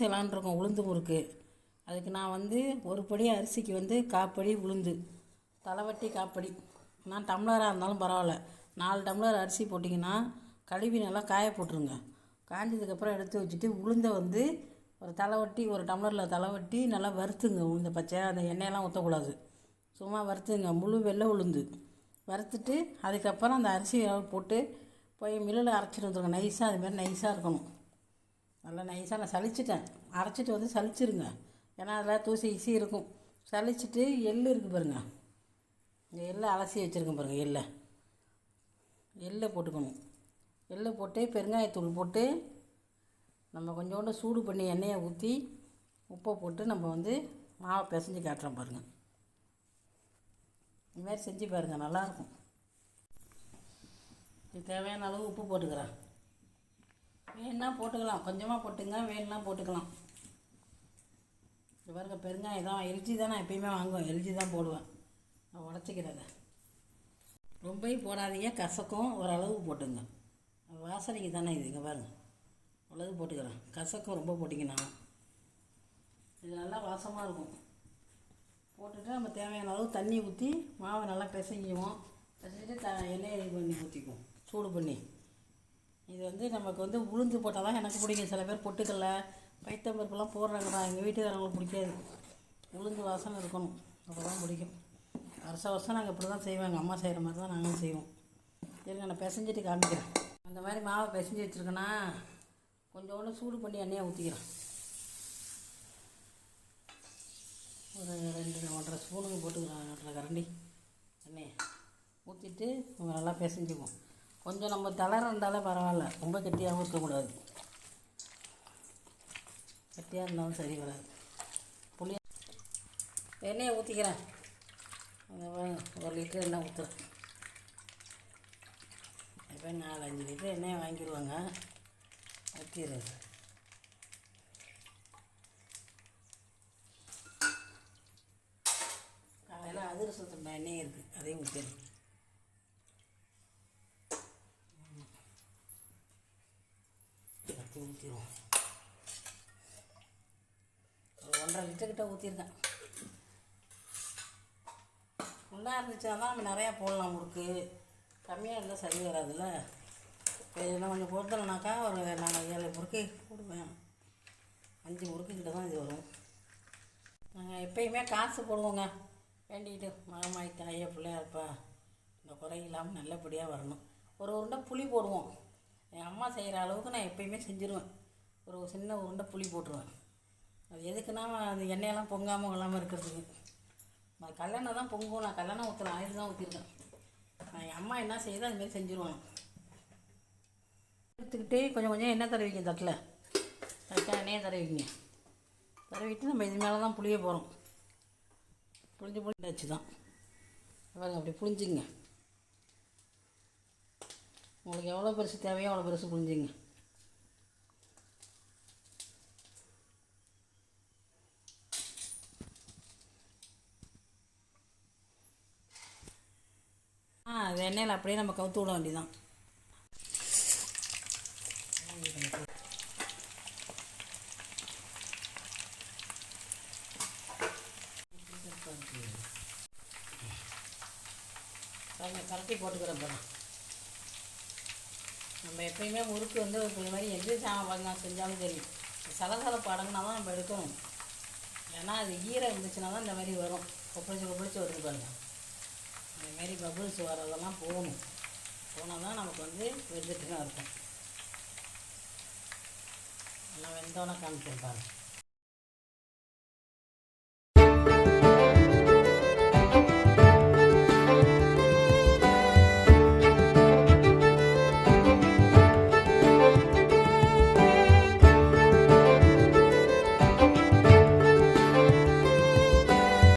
செய்யலான் இருக்கோம் உளுந்து முறுக்கு. அதுக்கு நான் வந்து ஒரு படி அரிசிக்கு வந்து காப்படி உளுந்து தலைவட்டி காப்படி நான் டம்ளராக இருந்தாலும் பரவாயில்ல. நாலு டம்ளர் அரிசி போட்டிங்கன்னா கழுவி நல்லா காய போட்டுருங்க. காய்ஞ்சதுக்கப்புறம் எடுத்து வச்சுட்டு உளுந்தை வந்து ஒரு தலைவட்டி ஒரு டம்ளரில் தலைவட்டி நல்லா வறுத்துங்க உளுந்த பச்சை அந்த எண்ணெயெல்லாம் ஊற்றக்கூடாது சும்மா வறுத்துங்க முழு வெள்ளை உளுந்து. வறுத்துட்டு அதுக்கப்புறம் அந்த அரிசியை போட்டு போய் மில்லில் அரைச்சிட்டு வந்துருங்க. நைஸாக அதுமாரி நைஸாக இருக்கணும். நல்லா நைஸாக நான் சலிச்சிட்டேன் அரைச்சிட்டு வந்து சலிச்சிருங்க ஏன்னா அதில் தூசி ஈஸி இருக்கும். சலிச்சிட்டு எள் இருக்குது பாருங்கள் இந்த எள்ளை அலசி வச்சுருக்கேன் பாருங்கள் எள்ளை. எள்ளை போட்டுக்கணும். எள்ளை போட்டு பெருங்காயத்தூள் போட்டு நம்ம கொஞ்சோண்டு சூடு பண்ணி எண்ணெயை ஊற்றி உப்பை போட்டு நம்ம வந்து மாவை பிசைஞ்சு காட்டுறோம் பாருங்கள் இதுமாதிரி செஞ்சு பாருங்கள் நல்லாயிருக்கும் இது தேவையான அளவு உப்பு போட்டுக்கிறேன். வேணுன்னா போட்டுக்கலாம். கொஞ்சமாக போட்டுங்க வேணும்னா போட்டுக்கலாம். இது பாருங்க பெருங்காயம் தான் எல்ஜி தான் நான் எப்பயுமே வாங்குவேன் எல்ஜி தான் போடுவேன். நான் உடச்சிக்கிறத ரொம்பவும் போடாதீங்க கசக்கும். ஓரளவு போட்டுங்க. வாசனைக்கு தானே இது இங்கே பாருங்க. அவ்வளவு போட்டுக்கிறேன். கசக்கும் ரொம்ப போட்டிங்கன்னா. இது நல்லா வாசமாக இருக்கும். போட்டுட்டு நம்ம தேவையான அளவு தண்ணி ஊற்றி மாவை நல்லா பிசைஞ்சிக்குவோம் பிசைஞ்சிட்டு த எண்ணெயை இது பண்ணி ஊற்றிக்குவோம் சூடு பண்ணி. இது வந்து நமக்கு வந்து உளுந்து போட்டால் தான் எனக்கு பிடிக்கும். சில பேர் பொட்டுக்கல்ல பைத்தம்பருப்புலாம் போடுறாங்க தான் எங்கள் வீட்டுக்காரங்களுக்கு பிடிக்காது. உளுந்து வாசனை இருக்கணும். அப்போ தான் பிடிக்கும். வருஷ வருஷம் நாங்கள் இப்படி தான் செய்வோம். எங்கள் அம்மா செய்கிற மாதிரி தான் நாங்களும் செய்வோம். சரிங்க நான் பிசைஞ்சிட்டு காமிக்கிறேன். அந்த மாதிரி மாவை பிசைஞ்சு வச்சுருக்கேன்னா கொஞ்சோண்டு சூடு பண்ணி எண்ணெயை ஊற்றிக்கிறேன் ஒரு ரெண்டு ஒன்றரை ஸ்பூனுங்க போட்டுக்கிறேன். ஒன்றரை கரண்டி எண்ணெயை. ஊற்றிட்டு நம்ம நல்லா பிசைஞ்சுக்குவோம். கொஞ்சம் நம்ம தளர இருந்தாலே பரவாயில்ல. ரொம்ப கெட்டியாகவும் இருக்கக்கூடாது. கெட்டியாக இருந்தாலும் சரி வராது. புளி எண்ணெயை ஊற்றிக்கிறேன் ஒரு லிட்டர் எண்ணெய் ஊற்றுறேன் இப்போ நாலு அஞ்சு லிட்டர் எண்ணெயை வாங்கிடுவாங்க. ஊற்றிடுறது காலையில் அதிரசத்துடைய எண்ணெய் இருக்குது அதையும் ஊற்றிடுறேன் ஊற்றிடுவோம் ஒரு ஒன்றரை லிட்டர் கிட்ட ஊற்றிருக்கேன் ஃபுல்லாக இருந்துச்சுன்னா தான் நம்ம நிறையா போடலாம் முறுக்கு. கம்மியாக இருந்தால் சரி வராதுல்ல. இப்போ இதெல்லாம் கொஞ்சம் பொறுத்தலைனாக்கா ஒரு நான் ஏழு முறுக்கு போடுவேன். அஞ்சு முறுக்கு கிட்ட தான் இது வரும். நாங்கள் எப்பயுமே காசு போடுவோங்க. வேண்டிக்கிட்டு மகமாய் தாயே பிள்ளையா இருப்பா இந்த குறை இல்லாமல் நல்லபடியாக வரணும். ஒரு உருண்டை புளி போடுவோம். என் அம்மா செய்கிற அளவுக்கு நான் எப்பயுமே செஞ்சுருவேன். ஒரு சின்ன உருண்டை புளி போட்டுருவேன். அது எதுக்குன்னா அந்த எண்ணெயெல்லாம் பொங்காமல் இல்லாமல் இருக்கிறதுக்கு. நான் கல்யாணம் தான் பொங்கும். நான் கல்யாணம் ஊற்றலாம் ஆயில் தான் ஊற்றிருக்கேன் நான் என் அம்மா என்ன செய்யுதோ அதுமாரி செஞ்சுருவேன் எடுத்துக்கிட்டே கொஞ்சம் கொஞ்சம் எண்ணெய் தடவிக்க தட்டில். தட்டில் எண்ணெயை தடவிங்க தடவிட்டு நம்ம இது மேலே தான் புளிய போகிறோம் புளிஞ்சு புளிஞ்சாச்சு தான் பாருங்க அப்படி புளிஞ்சுங்க. உங்களுக்கு எவ்வளோ பெருசு தேவையோ அவ்வளோ பெருசு புரிஞ்சுங்க. ஆ அது எண்ணெயில் அப்படியே நம்ம கவுத்து விட வேண்டியதான் கரட்டி போட்டுக்கிறேன் போகிறேன் நம்ம எப்பயுமே முறுக்கு வந்து ஒரு மாதிரி எந்த சாமான் செஞ்சாலும் சரி சலசலப்பு அடங்கினா தான் நம்ம எடுக்கணும். ஏன்னா அது ஈரம் இருந்துச்சுன்னா தான் இந்த மாதிரி வரும். கொப்பளிச்சு கொப்பளிச்சு வருது பாருங்க. இந்த மாதிரி பபுள்ஸ் வரதெல்லாம் போகணும். போனால் தான் நமக்கு வந்து வெந்துட்டுன்னு இருக்கும். நல்லா வெந்தோன்னே காமிச்சிருப்பாங்க